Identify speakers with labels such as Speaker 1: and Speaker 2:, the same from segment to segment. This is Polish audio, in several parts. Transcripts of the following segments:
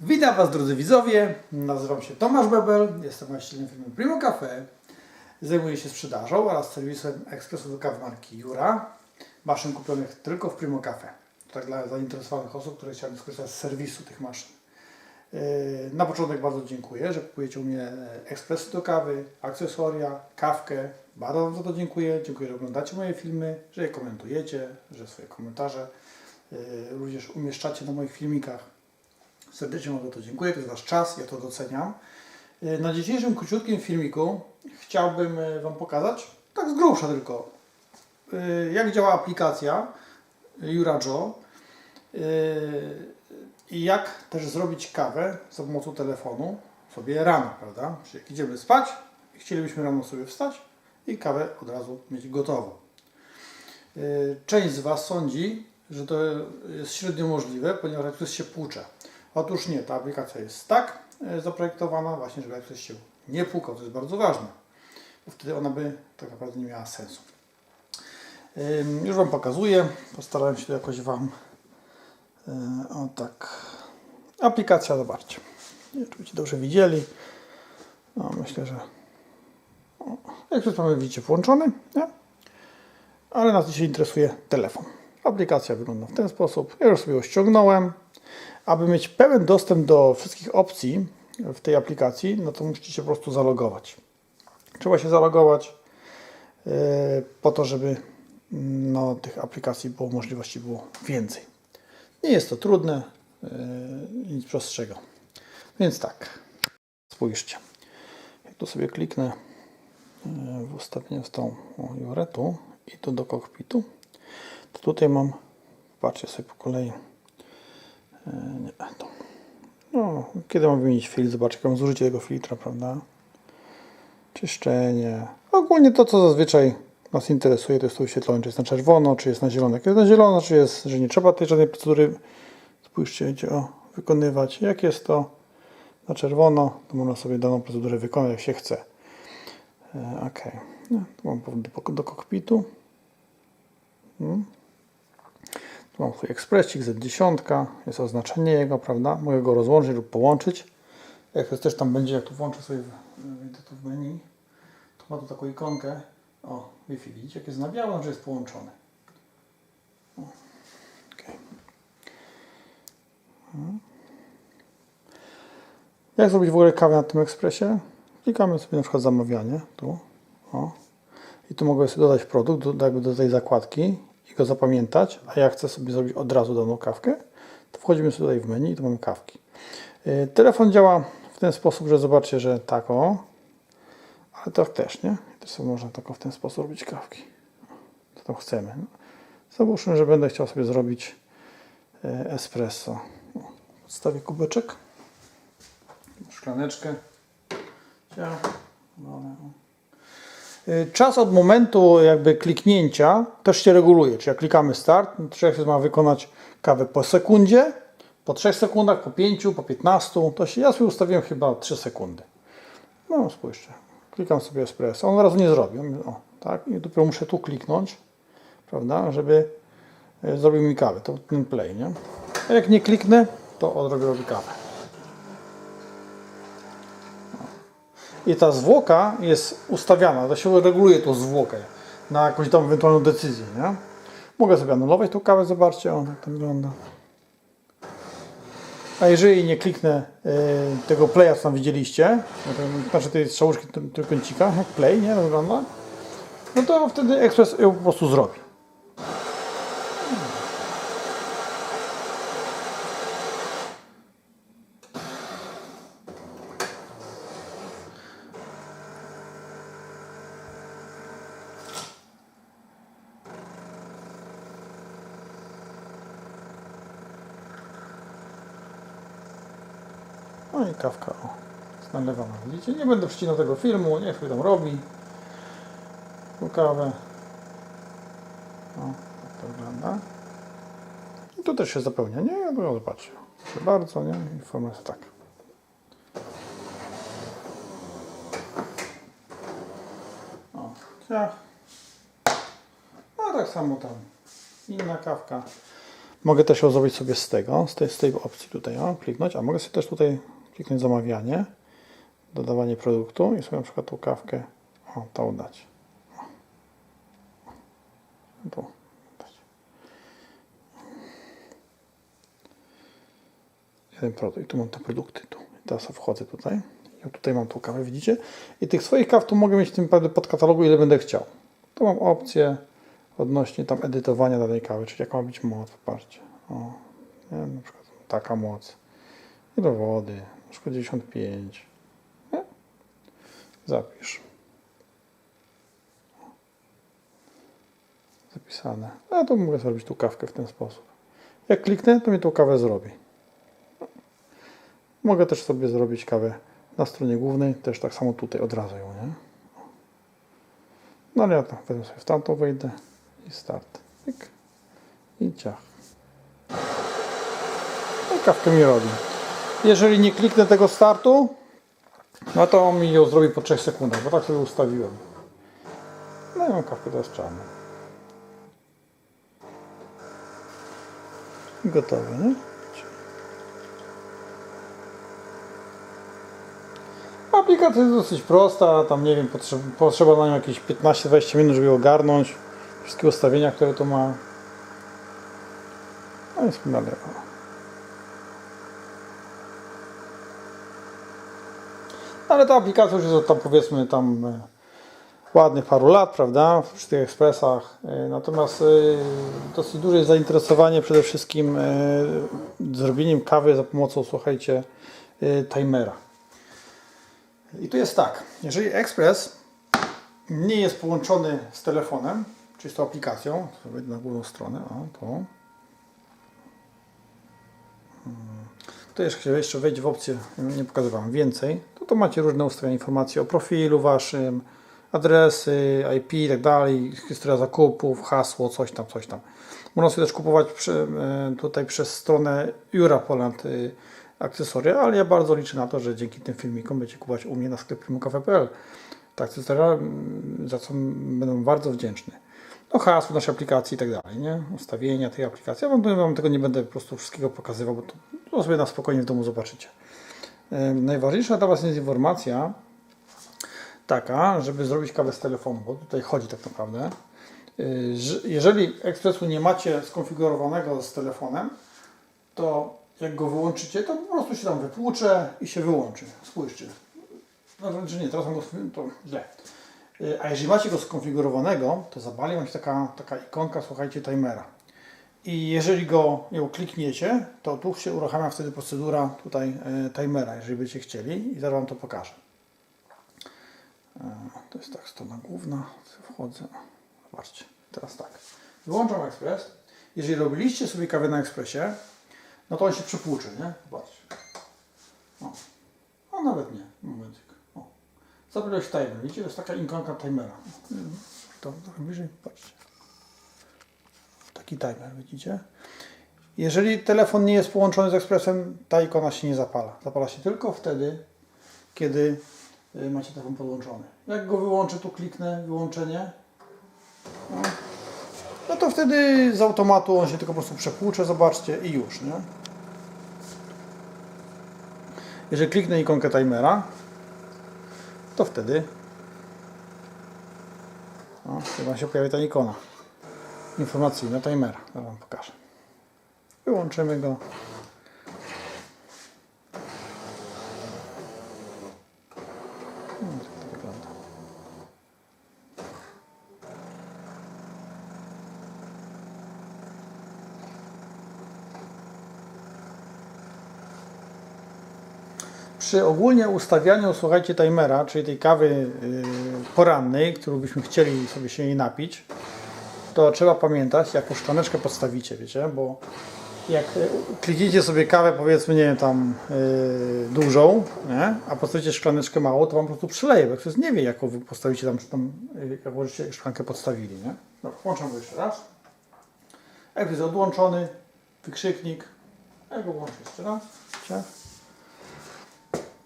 Speaker 1: Witam Was drodzy widzowie, nazywam się Tomasz Bebel, jestem właścicielem firmy Primo Cafe. Zajmuję się sprzedażą oraz serwisem ekspresu kawy marki Jura, maszyn kupionych tylko w Primo Cafe. Tak dla zainteresowanych osób, które chciały skorzystać z serwisu tych maszyn. Yy, Na początek bardzo dziękuję, że kupujecie u mnie ekspresy do kawy, akcesoria, kawkę. Bardzo Wam za to dziękuję. Dziękuję, że oglądacie moje filmy, że je komentujecie, że swoje komentarze yy, również umieszczacie na moich filmikach. Serdecznie Wam za to dziękuję, to jest Wasz czas, ja to doceniam. Yy, Na dzisiejszym króciutkim filmiku chciałbym yy, Wam pokazać, tak z grubsza tylko, yy, jak działa aplikacja Jurajo i jak też zrobić kawę za pomocą telefonu sobie rano, prawda? Czyli jak idziemy spać chcielibyśmy rano sobie wstać i kawę od razu mieć gotową. Część z Was sądzi, że to jest średnio możliwe, ponieważ jak ktoś się płucze. Otóż nie, ta aplikacja jest tak e, zaprojektowana właśnie, żeby jak ktoś się nie płukał, to jest bardzo ważne, bo wtedy ona by tak naprawdę nie miała sensu. Już Wam pokazuję, postarałem się to jakoś Wam e, o tak. Aplikacja, zobaczcie. Nie wiem, czy dobrze widzieli. No, myślę, że jak już mamy widzicie włączony, nie? ale nas dzisiaj interesuje telefon. Aplikacja wygląda w ten sposób. Ja już sobie ją ściągnąłem. Aby mieć pełen dostęp do wszystkich opcji w tej aplikacji, no to musicie się po prostu zalogować. Trzeba się zalogować yy, po to, żeby no, tych aplikacji było możliwości było więcej. Nie jest to trudne, yy, nic prostszego. Więc tak, spójrzcie. Jak tu sobie kliknę yy, w ustawieniu z tą o, Juretu i tu do kokpitu, tutaj mam, patrzcie sobie po kolei, E, Nie, to. No, kiedy mam wymienić filtr? Zobaczcie, jak mam zużycie tego filtra, prawda? Czyszczenie. Ogólnie to, co zazwyczaj nas interesuje, to jest to wyświetlone, czy jest na czerwono, czy jest na zielono. Jak jest na zielono, czy jest, że nie trzeba tej żadnej procedury, spójrzcie, gdzie o, wykonywać. Jak jest to na czerwono, to można sobie daną procedurę wykonać, jak się chce. E, ok. No, mam powrót do, do kokpitu. Hmm. Mam swój ekspresik Z10, jest oznaczenie jego, prawda? Mogę go rozłączyć lub połączyć. Jak jest też tam będzie, jak tu włączę sobie wejdę tu w menu, to ma tu taką ikonkę. O, Wi-Fi, widzicie, jak jest na biało, że jest połączony. O, okej. Mhm. Jak zrobić w ogóle kawę na tym ekspresie? Klikamy sobie na przykład zamawianie, tu, o. I tu mogę sobie dodać produkt do, do tej zakładki i go zapamiętać, a ja chcę sobie zrobić od razu daną kawkę, to wchodzimy sobie tutaj w menu i tu mamy kawki. Yy, Telefon działa w ten sposób, że zobaczcie, że tak o, ale tak też, nie? Też sobie można tak o w ten sposób robić kawki. Co tam chcemy. No. Załóżmy, że będę chciał sobie zrobić e, espresso. Podstawię kubeczek, szklaneczkę. Ciao. Dobra, o. Czas od momentu jakby kliknięcia też się reguluje. Czy jak klikamy start, no człowiek ma wykonać kawę po sekundzie, po 3 sekundach, po 5, po 15. To się, ja sobie ustawiłem chyba 3 sekundy. No spójrzcie. Klikam sobie espresso. On od razu nie zrobi. On, o, tak? I dopiero muszę tu kliknąć, prawda, żeby y, zrobił mi kawę. To ten play, nie? A jak nie kliknę, to robi, robi kawę. I ta zwłoka jest ustawiana, to się reguluje tą zwłokę na jakąś tam ewentualną decyzję, nie? Mogę sobie anulować tą kawę, zobaczcie, o, jak to wygląda. A jeżeli nie kliknę y, tego playa, co tam widzieliście, znaczy tej strzałeczki tr- trójkącika, jak play, nie, to wygląda, no to wtedy ekspres ją po prostu zrobi. No i kawka o, jest nalewana. Widzicie? Nie będę przycinał tego filmu, niech sobie tam robi. Tą kawę. O, tak to wygląda. I tu też się zapełnia, nie? No zobaczcie. Proszę bardzo, nie? Informacja tak. O, ciach. No tak samo tam. Inna kawka. Mogę też ją zrobić sobie z tego, z tej, z tej opcji tutaj, o, kliknąć, a mogę sobie też tutaj kliknąć zamawianie, dodawanie produktu i sobie na przykład tą kawkę, o, tą dać. Tu. Jeden produkt, tu mam te produkty, tu. Teraz wchodzę tutaj, i tutaj mam tą kawę, widzicie? I tych swoich kaw tu mogę mieć w tym podkatalogu, ile będę chciał. Tu mam opcję odnośnie tam edytowania danej kawy, czyli jaka ma być moc, popatrzcie. O, nie na przykład taka moc. Ile wody, 95. Nie? Zapisz. Zapisane. A to mogę zrobić tu kawkę w ten sposób. Jak kliknę, to mi tą kawę zrobi. Mogę też sobie zrobić kawę na stronie głównej, też tak samo tutaj od razu ją, nie? No ale ja tam wezmę sobie w tamtą wejdę i start. Pyk. I ciach. No i kawkę mi robi. Jeżeli nie kliknę tego startu, no to on mi ją zrobi po 3 sekundach, bo tak sobie ustawiłem. No i mam kawkę teraz czarną. Gotowe, nie? Aplikacja jest dosyć prosta, tam nie wiem, potrzeba, potrzeba na nią jakieś 15-20 minut, żeby ogarnąć. Wszystkie ustawienia, które to ma. No jest na lewo. Ale ta aplikacja już jest od tam powiedzmy tam e, ładnych paru lat, prawda, przy tych ekspresach. E, Natomiast e, dosyć duże jest zainteresowanie przede wszystkim zrobieniem kawy za pomocą, słuchajcie, timera. I tu jest tak, jeżeli Express nie jest połączony z telefonem, czy z tą aplikacją, to wejdę na główną stronę, o, to. Hmm. To jeszcze, jeszcze wejdzie w opcję, nie pokazywałem więcej, to macie różne ustawienia, informacje o profilu waszym, adresy, IP i tak dalej, historia zakupów, hasło, coś tam, coś tam. Można sobie też kupować przy, e, tutaj przez stronę Jura Poland y, akcesoria, ale ja bardzo liczę na to, że dzięki tym filmikom będziecie kupować u mnie na sklepie primokafe.pl te akcesoria, mm, za co będę bardzo wdzięczny. No hasło naszej aplikacji i tak dalej, nie? Ustawienia tej aplikacji. Ja wam, wam tego nie będę po prostu wszystkiego pokazywał, bo to, to sobie na spokojnie w domu zobaczycie. Najważniejsza dla Was jest informacja taka, żeby zrobić kawę z telefonu, bo tutaj chodzi tak naprawdę. Że jeżeli ekspresu nie macie skonfigurowanego z telefonem, to jak go wyłączycie, to po prostu się tam wypłucze i się wyłączy. Spójrzcie. No, znaczy nie, teraz mam go, to źle. Y, A jeżeli macie go skonfigurowanego, to za bali macie taka, taka ikonka, słuchajcie, timera. I jeżeli go ją klikniecie, to tu się uruchamia wtedy procedura tutaj y, timera, jeżeli będziecie chcieli i zaraz Wam to pokażę. Y, To jest tak strona główna, wchodzę. Zobaczcie, teraz tak. Wyłączam ekspres. Jeżeli robiliście sobie kawę na ekspresie, no to on się przypłuczy, nie? Zobaczcie. O. A nawet nie. Momencik. O. Zabrałeś timer. Widzicie, to jest taka ikonka timera. To trochę bliżej, patrzcie. Taki timer, widzicie? Jeżeli telefon nie jest połączony z ekspresem, ta ikona się nie zapala. Zapala się tylko wtedy, kiedy y, macie telefon podłączony. Jak go wyłączę, tu kliknę wyłączenie. No, no to wtedy z automatu on się tylko po prostu przepłucze, zobaczcie i już, nie? Jeżeli kliknę ikonkę timera, to wtedy o, chyba się pojawi ta ikona informacyjna timera. Zaraz Wam pokażę. Wyłączymy go. Przy ogólnie ustawianiu, słuchajcie, timera, czyli tej kawy yy, porannej, którą byśmy chcieli sobie się jej napić, to trzeba pamiętać, jaką szklaneczkę podstawicie, wiecie, bo jak y, klikniecie sobie kawę, powiedzmy, nie wiem, tam yy, dużą, nie? a postawicie szklaneczkę małą, to wam po prostu przyleje, bo ktoś nie wie, jaką wy postawicie tam, czy tam yy, jaką żeście szklankę podstawili, nie? Dobra, włączam go jeszcze raz. Jak jest odłączony, wykrzyknik, ja go włączę jeszcze raz, ciach.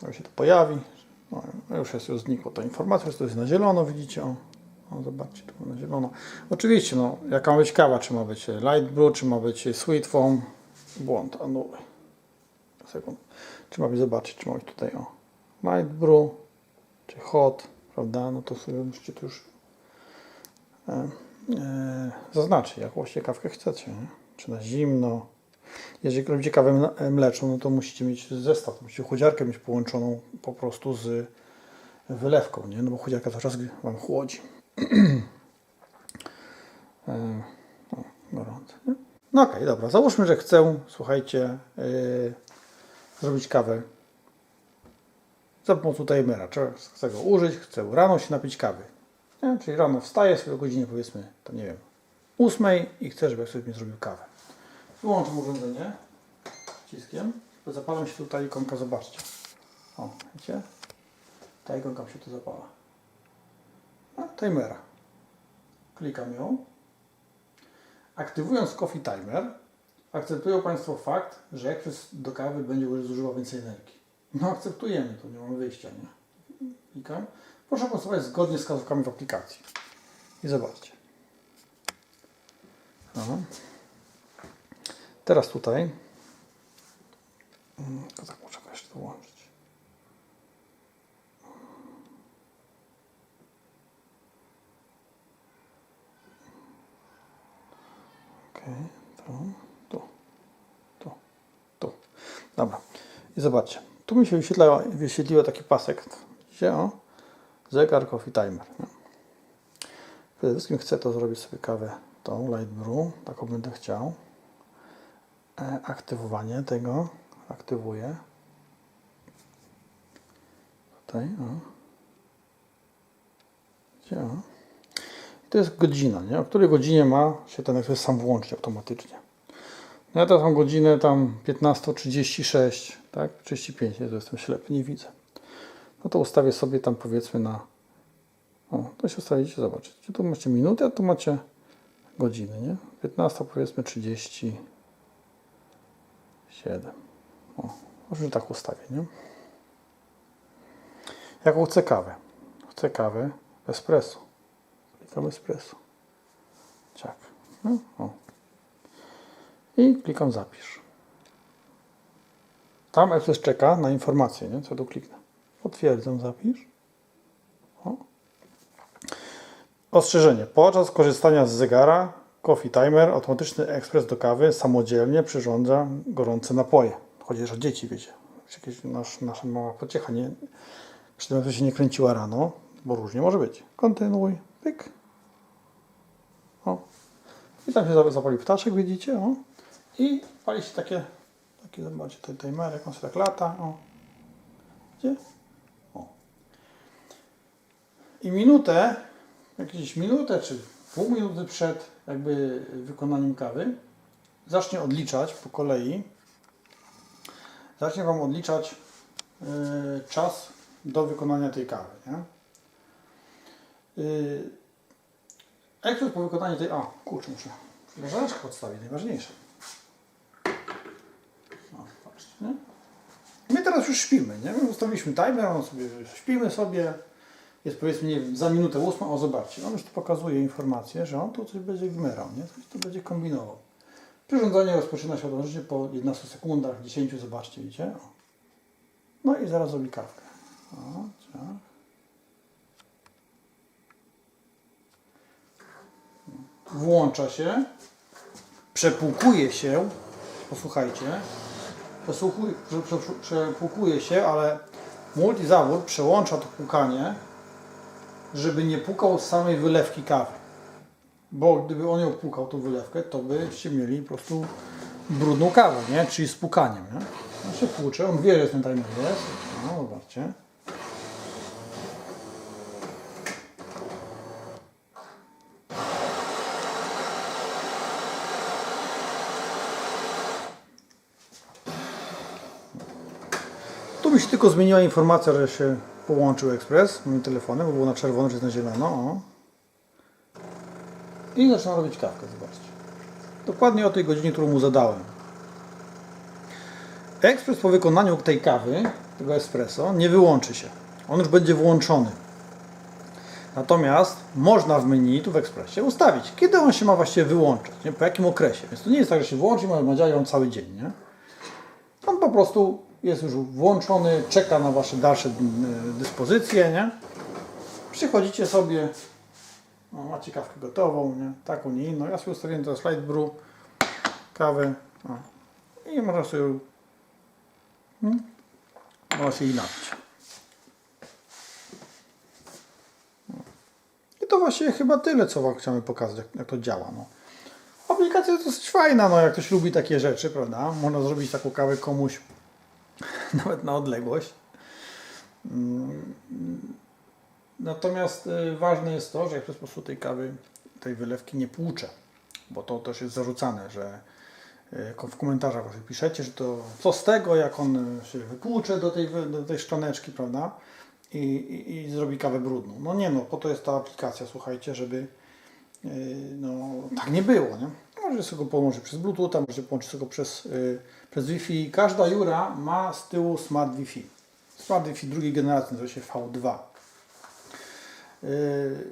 Speaker 1: Jak się to pojawi, no, już jest, już znikła ta informacja, że to jest na zielono, widzicie, o, O, zobaczcie, tu na zielono. Oczywiście, no, jaka ma być kawa? Czy ma być light brew, czy ma być sweet foam? Błąd, anuluj. Sekund. Czy ma być, zobaczyć, czy ma być tutaj, o, light brew, czy hot, prawda? No to sobie musicie tu już e, e, zaznaczyć, jaką kawkę chcecie, nie? Czy na zimno. Jeżeli robicie kawę mle- mleczną, no to musicie mieć zestaw, musicie chłodziarkę mieć połączoną po prostu z wylewką, nie? No bo chłodziarka cały czas Wam chłodzi. O, gorące? No okej, dobra. Załóżmy, że chcę, słuchajcie, yy, zrobić kawę za pomocą timera. Chcę go użyć, chcę rano się napić kawy. Nie? Czyli rano wstaję sobie o godzinie powiedzmy, to nie wiem, ósmej i chcę, żeby ktoś mi zrobił kawę. Wyłączam urządzenie wciskiem. Zapalam się tutaj ikonka, zobaczcie. O, widzicie? Ta ikonka się tu zapala. A, timera. Klikam ją. Aktywując Coffee Timer, akceptują Państwo fakt, że ekspres do kawy będzie zużywał więcej energii. No akceptujemy to, nie mamy wyjścia, nie? Klikam. Proszę głosować zgodnie z wskazówkami w aplikacji. I zobaczcie. Aha. Teraz tutaj. Mm, To tak muszę jeszcze dołączyć. Okej, to, tu, tu. Dobra. I zobaczcie. Tu mi się wyświetla, wyświetliło taki pasek. Widzicie? O? Zegar, coffee timer. nie? Przede wszystkim chcę to zrobić sobie kawę tą light brew. Taką będę chciał. E, aktywowanie tego. Aktywuję. Tutaj. O. Gdzie? O. To jest godzina, nie? O której godzinie ma się ten ekspres sam włączyć automatycznie. No ja teraz mam godzinę tam 15.36, tak? 35, Jezu, jestem ślepy, nie widzę. No to ustawię sobie tam powiedzmy na... O, to się ustawicie, zobaczycie. Tu macie minutę, a tu macie godziny, nie? 15 powiedzmy 37. O, może tak ustawię, nie? Jaką chcę kawę? Chcę kawę espresso. Klikam espresso. Ciak. No, o. I klikam zapisz. Tam Excel czeka na informację, nie? Co tu kliknę. Potwierdzam zapisz. O. Ostrzeżenie. Podczas korzystania z zegara Coffee Timer, automatyczny ekspres do kawy samodzielnie przyrządza gorące napoje. Chodzi też o dzieci, wiecie. Jakieś nasz, nasza mała pociecha, nie? Przy tym się nie kręciła rano, bo różnie może być. Kontynuuj. Pyk. I tam się za- zapali ptaszek, widzicie, o. I pali się takie, takie zobaczcie, ten timer, jak on się tak lata, o. Gdzie? O. I minutę, jakieś minutę czy pół minuty przed jakby wykonaniem kawy zacznie odliczać po kolei. Zacznie Wam odliczać yy, czas do wykonania tej kawy, nie? Yy, Ekspres po wykonaniu tej... A, kurczę, muszę leżaczkę podstawić, najważniejsze. O, patrzcie, nie? My teraz już śpimy, nie? My ustawiliśmy timer, on sobie, śpimy sobie. Jest powiedzmy, nie wiem, za minutę ósmą, o zobaczcie, on już tu pokazuje informację, że on tu coś będzie gmerał, nie? Coś tu będzie kombinował. Przyrządzenie rozpoczyna się automatycznie po 11 sekundach, 10, zobaczcie, widzicie? O. No i zaraz zrobi kawkę. O. włącza się, przepłukuje się, posłuchajcie, przesłuchuj- prze- prze- przepłukuje się, ale multizawór przełącza to płukanie, żeby nie pukał z samej wylewki kawy. Bo gdyby on ją płukał, tą wylewkę, to byście mieli po prostu brudną kawę, nie? Czyli z pukaniem, nie? On się płucze, on wie, że ten timer jest. No, zobaczcie. Się tylko zmieniła informacja, że się połączył ekspres moim telefonem, bo było na czerwono czy na zielono. O. I zaczyna robić kawkę, zobaczcie. Dokładnie o tej godzinie, którą mu zadałem. Ekspres po wykonaniu tej kawy, tego espresso, nie wyłączy się. On już będzie włączony. Natomiast można w menu tu w Expressie ustawić, kiedy on się ma właściwie wyłączyć, nie? po jakim okresie. Więc to nie jest tak, że się włączy i ma działać on cały dzień. Nie? On po prostu jest już włączony, czeka na Wasze dalsze y, dyspozycje. Nie? Przychodzicie sobie, o, macie kawkę gotową, nie? taką, nie inną. Ja sobie ustawiłem to slide brew, kawę o. i można sobie, hmm? można jej napić. I to właściwie chyba tyle, co Wam chciałem pokazać, jak, jak to działa. No. Aplikacja jest dosyć fajna, no, jak ktoś lubi takie rzeczy, prawda? Można zrobić taką kawę komuś nawet na odległość. Mm, Natomiast y, ważne jest to, że jak po prostu tej kawy, tej wylewki nie płucze, bo to też jest zarzucane, że y, w komentarzach właśnie piszecie, że to co z tego, jak on się wypłucze do tej, do tej szklaneczki, prawda? I, i, i zrobi kawę brudną. No nie no, po to jest ta aplikacja, słuchajcie, żeby no, tak nie było, nie? Może sobie go połączyć przez Bluetooth, może połączyć sobie go przez, yy, przez Wi-Fi. Każda Jura ma z tyłu Smart Wi-Fi. Smart Wi-Fi drugiej generacji nazywa się V2. Yy,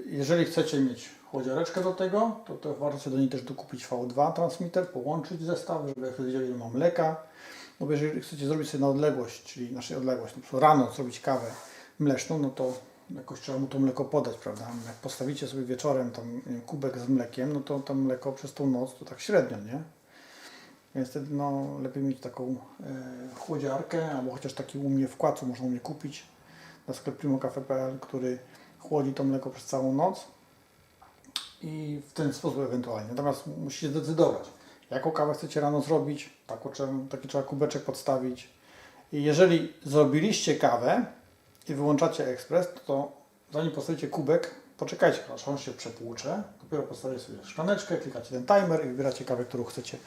Speaker 1: Jeżeli chcecie mieć chłodziareczkę do tego, to, to warto sobie do niej też dokupić V2 transmitter, połączyć zestaw, żeby jak wiedzieli, ile ma mleka. No bo jeżeli chcecie zrobić sobie na odległość, czyli naszej odległość, na przykład rano zrobić kawę mleczną, no to jakoś trzeba mu to mleko podać, prawda? Jak postawicie sobie wieczorem tam wiem, kubek z mlekiem, no to to mleko przez tą noc to tak średnio, nie? Więc wtedy no, lepiej mieć taką e, chłodziarkę, albo chociaż taki u mnie wkład, co można u mnie kupić na sklep primocafe.pl, który chłodzi to mleko przez całą noc i w ten sposób ewentualnie. Natomiast musicie zdecydować, jaką kawę chcecie rano zrobić, taką, taki trzeba kubeczek podstawić. I jeżeli zrobiliście kawę i wyłączacie ekspres, to zanim postawicie kubek, poczekajcie, aż on się przepłucze. Dopiero postawicie sobie szklaneczkę, klikacie ten timer i wybieracie kawę, którą chcecie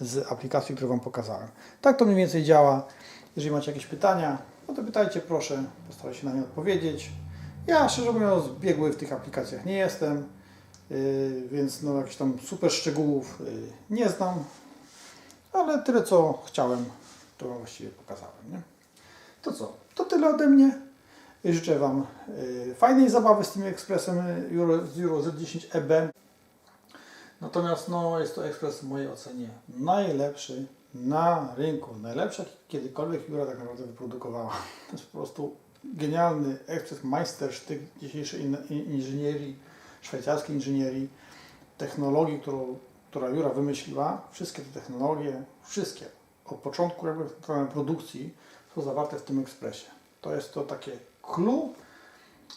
Speaker 1: z aplikacji, którą Wam pokazałem. Tak to mniej więcej działa. Jeżeli macie jakieś pytania, no to pytajcie proszę, postaram się na nie odpowiedzieć. Ja szczerze mówiąc biegły w tych aplikacjach nie jestem, yy, więc no jakichś tam super szczegółów yy, nie znam, ale tyle co chciałem, to Wam właściwie pokazałem. Nie? To co? To tyle ode mnie. Życzę Wam yy, fajnej zabawy z tym ekspresem Euro, Euro Z10 EB. Natomiast no, jest to ekspres w mojej ocenie najlepszy na rynku. Najlepszy, jaki kiedykolwiek Jura tak naprawdę wyprodukowała. To jest po prostu genialny ekspres, majstersztyk dzisiejszej in- in- inżynierii, szwajcarskiej inżynierii, technologii, którą, która Jura wymyśliła. Wszystkie te technologie, wszystkie, od początku jakby strony produkcji są zawarte w tym ekspresie. To jest to takie clue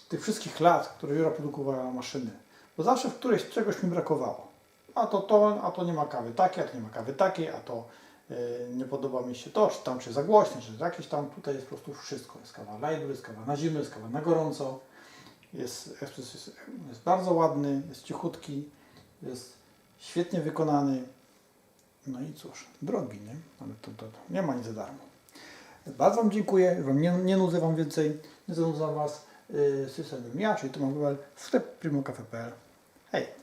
Speaker 1: tych wszystkich lat, które Jura produkowała maszyny. Bo zawsze w którejś czegoś mi brakowało. A to to, a to nie ma kawy takiej, a to nie ma kawy takiej, a to yy, nie podoba mi się to, czy tam czy za głośno, czy jakieś tam, tutaj jest po prostu wszystko. Jest kawa light, jest kawa na zimno, jest kawa na gorąco. Jest, ekspres jest, jest bardzo ładny, jest cichutki, jest świetnie wykonany. No i cóż, drogi, nie? Ale to, to, to nie ma nic za darmo. Bardzo Wam dziękuję, wam nie, nie nudzę Wam więcej, nie zanudzę Was. Tej strony ja, czyli Tomasz Bubel, sklep primocafe.pl. Hej!